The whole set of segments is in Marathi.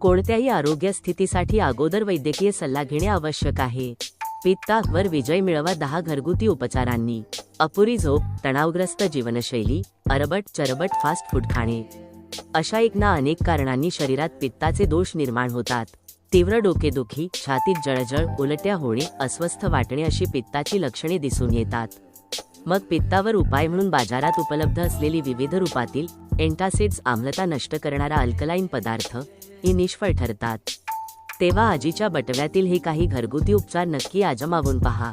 कोणत्याही आरोग्य स्थितीसाठी अगोदर वैद्यकीय सल्ला घेणे आवश्यक आहे. पित्तावर विजय मिळवा दहा घरगुती उपचारांनी. अपुरी झोप तणावग्रस्त जीवनशैली अरबट चरबट फास्ट फूड खाणे. अशा एक ना अनेक कारणांनी शरीरात पित्ताचे दोष निर्माण होतात. तीव्र डोकेदुखी छातीत जळजळ उलट्या होणे अस्वस्थ वाटणे अशी पित्ताची लक्षणे दिसून येतात. मग पित्तावर उपाय म्हणून बाजारात उपलब्ध असलेली विविध रूपातील एन्टासिड्स आम्लता नष्ट करणारा अल्कलाईन पदार्थ ही निष्फळ ठरतात. तेव्हा आजीच्या बटव्यातील हे काही घरगुती उपचार नक्की आजमावून पहा.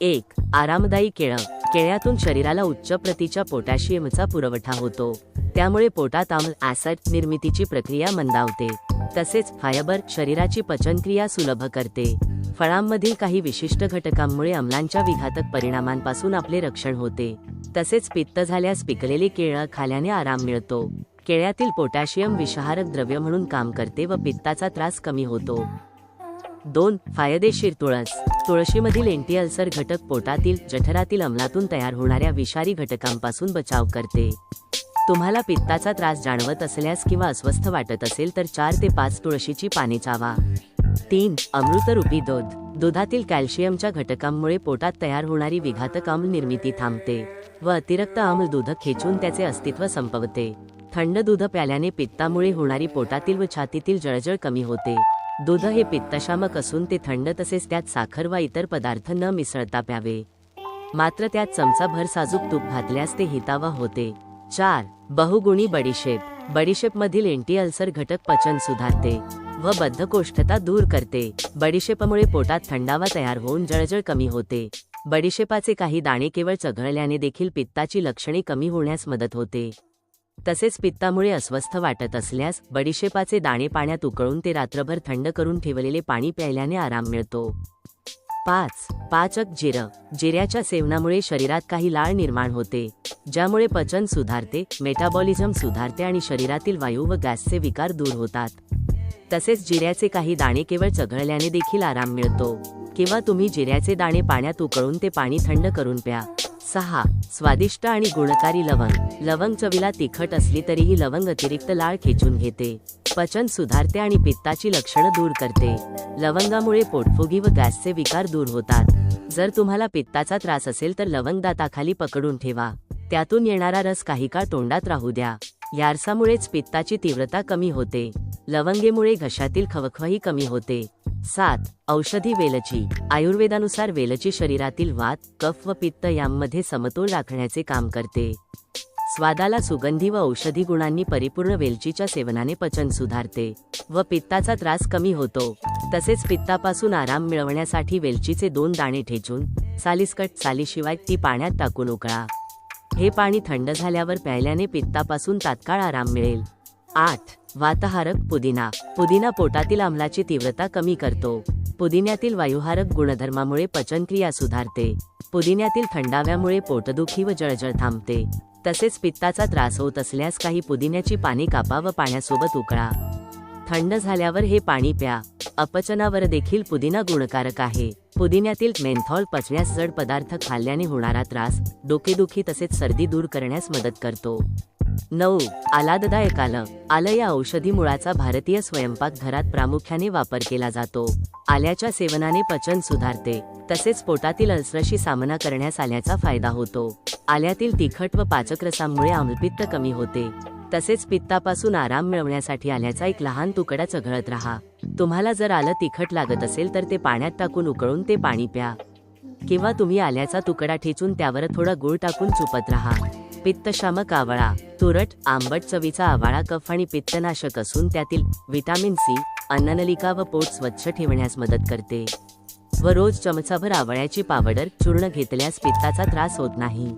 एक आरामदायी केळं. केळ्यातून शरीराला उच्च प्रतीच्या पोटॅशियमचा पुरवठा होतो. त्यामुळे पोटात आम्ल ऍसिड निर्मितीची प्रक्रिया मंदावते. तसेच फायबर शरीराची पचनक्रिया सुलभ करते. फळांमधील काही विशिष्ट घटकांमुळे अमलांच्या विघातक परिणामांपासून आपले रक्षण होते. तसेच पित्त झाल्यास पिकलेली केळं खाल्याने आराम मिळतो. केळ्यातील पोटॅशियम विषहारक द्रव्य म्हणून काम करते व पित्ताचा त्रास कमी होतो. दोन फायदेशीर तुळस. तुळशीमधील एंटी अल्सर घटक पोटातील जठरातील अमलातून तयार होणाऱ्या विषारी घटकांपासून बचाव करते. तुम्हाला पित्ताचा त्रास जाणवत असल्यास किंवा अस्वस्थ वाटत असेल तर चार ते पाच तुळशीची पाने चावा. तीन अमृतरूपी दूध. दुधातील कॅल्शियमच्या घटकांमुळे पोटात तयार होणारी विघातक आम्ल निर्मिती थांबते व अतिरिक्त आम्ल दूध खेचून त्याचे अस्तित्व संपवते. थंड दूध प्याल्याने पित्तामुळे होणारी पोटातील व छातीतील जळजळ कमी होते. दूध हे पित्तशामक असून ते थंड तसेच त्यात साखर वा इतर पदार्थ न मिसळता प्यावे. मात्र त्यात चमचाभर साजूक तूप घातल्यास ते हितावा होते. चार बहुगुणी बडीशेप. बडीशेपमधील एंटी अल्सर घटक पचन सुधारते. व बद्धकोष्ठता दूर करते. बडीशेपामुळे पोटात थंडावा तयार होऊन जळजळ कमी होते. बडीशेपाचे काही दाणे केवळ चघळल्याने देखील पित्ताची लक्षणे कमी होण्यास मदत होते. तसेच पित्तामुळे अस्वस्थ वाटत असल्यास बडीशेपाचे दाणे पाण्यात उकळून ते रात्रभर थंड करून ठेवलेले पाणी प्यायल्याने आराम मिळतो. पाच. पाचक जिरं. जिऱ्याच्या सेवनामुळे शरीरात काही लाळ निर्माण होते. ज्यामुळे पचन सुधारते मेटाबॉलिझम सुधारते आणि शरीरातील वायू व गॅसचे विकार दूर होतात. तसेच जिऱ्याचे काही दाणे केवळ चघळल्याने देखील आराम मिळतो. किंवा तुम्ही जिऱ्याचे दाणे पाण्यात उकळून ते पाणी थंड करून प्या. सहा. स्वादिष्ट आणि गुणकारी लवंग. लवंग चवीला तिखट असली तरीही लवंग अतिरिक्त लाळ खेचून घेते. पचन सुधारते आणि पित्ताची लक्षणं दूर करते. लवंगामुळे पोटफुगी व गॅसचे विकार दूर होतात. जर तुम्हाला पित्ताचा त्रास असेल तर लवंग दाताखाली पकडून ठेवा. त्यातून येणारा रस काही काळ तोंडात राहू द्या. यारसामुळेच पित्ताची तीव्रता कमी होते. लवंगेमुळे घशातील खवखवही कमी होते. सात औषधी वेलची. आयुर्वेदानुसार वेलची शरीरातील वात कफ व पित्त यांमध्ये समतोल राखण्याचे काम करते. स्वादाला सुगंधी व औषधी गुणांनी परिपूर्ण वेलचीच्या सेवनाने पचन सुधारते व पित्ताचा त्रास कमी होतो. तसेच पित्तापासून आराम मिळवण्यासाठी वेलचीचे दोन दाणे ठेचून सालिस्कट सालीशिवाय ती पाण्यात टाकून उकळा. हे पाणी थंड झाल्यावर प्यायल्याने पित्तापासून तात्काळ आराम मिळेल. आठ वातहारक पुदिना. पुदिना पोटातील आम्लाची तीव्रता कमी करतो. पुदिन्यातील वायुहारक गुणधर्मामुळे पचनक्रिया सुधारते. पुदिन्यातील थंडाव्यामुळे पोटदुखी व जळजळ थांबते. तसेच पित्ताचा त्रास होत असल्यास काही पुदिन्याची पाने कापा व पाण्यासोबत उकळा. थंड झाल्यावर हे पाणी प्या. अपचनावर देखील पुदिना गुणकारक आहे. पुदिन्यातील मेंथॉल पचण्यास जड पदार्थ खाल्ल्याने होणारा त्रास डोकेदुखी तसेच सर्दी दूर करण्यास मदत करतो. नऊ आलाददायक आलं. आलं या औषधी मुळाचा भारतीय स्वयंपाक घरात प्रामुख्याने वापर केला जातो. आल्याच्या सेवनाने पचन सुधारते. तसेच पोटातील अल्सरशी सामना करण्यास आल्याचा फायदा होतो. आल्यातील तिखट व पाचकरसांमुळे आम्लपित्त कमी होते. तसेच पित्तापासून आराम मिळवण्यासाठी आल्याचा एक लहान तुकडा चघळत राहा. तुम्हाला जर आलं तिखट लागत असेल तर ते पाण्यात टाकून उकळून ते पाणी प्या. किंवा तुम्ही आल्याचा तुकडा ठेचून त्यावर थोडा गुळ टाकून चुपत राहा. पित्तशामक आवळा तुरट आंबट चवीचा आवाळा कफ आणि पित्तनाशक असून त्यातील विटामिन सी अन्ननलिका व पोट स्वच्छ ठेवण्यास मदत करते. व रोज चमचाभर आवळ्याची पावडर चूर्ण घेतल्यास पित्ताचा त्रास होत नाही.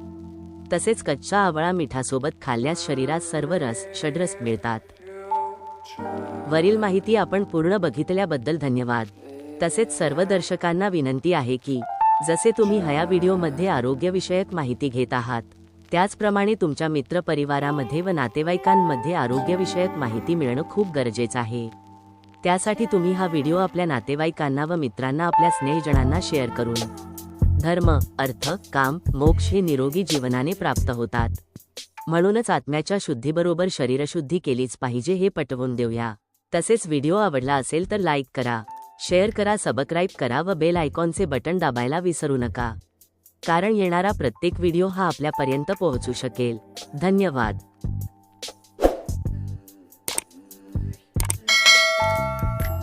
तसेच कच्चा आवळा मिठासोबत खाल्ल्यास शरीरात सर्व रस षड्रस मिळतात. वरील माहिती आपण पूर्ण बघितल्याबद्दल धन्यवाद. तसेच सर्व दर्शकांना विनंती आहे की जसे तुम्ही ह्या व्हिडिओमध्ये आरोग्यविषयक माहिती घेत आहात त्याचप्रमाणे तुमच्या मित्रपरिवारामध्ये व नातेवाईकांमध्ये आरोग्यविषयक माहिती मिळणं खूप गरजेचं आहे. त्यासाठी तुम्ही हा व्हिडिओ आपल्या नातेवाईकांना व मित्रांना आपल्या स्नेहजणांना शेअर करून. धर्म अर्थ काम मोक्ष हे निरोगी जीवनाने प्राप्त होतात. म्हणूनच आत्म्याच्या शुद्धीबरोबर शरीरशुद्धी केलीच पाहिजे हे पटवून देऊया. तसेच व्हिडिओ आवडला असेल तर लाईक करा शेअर करा सबस्क्राईब करा व बेल आयकॉनचे बटन दाबायला विसरू नका. कारण येणारा प्रत्येक व्हिडिओ हा आपल्यापर्यंत पोहोचू शकेल. धन्यवाद.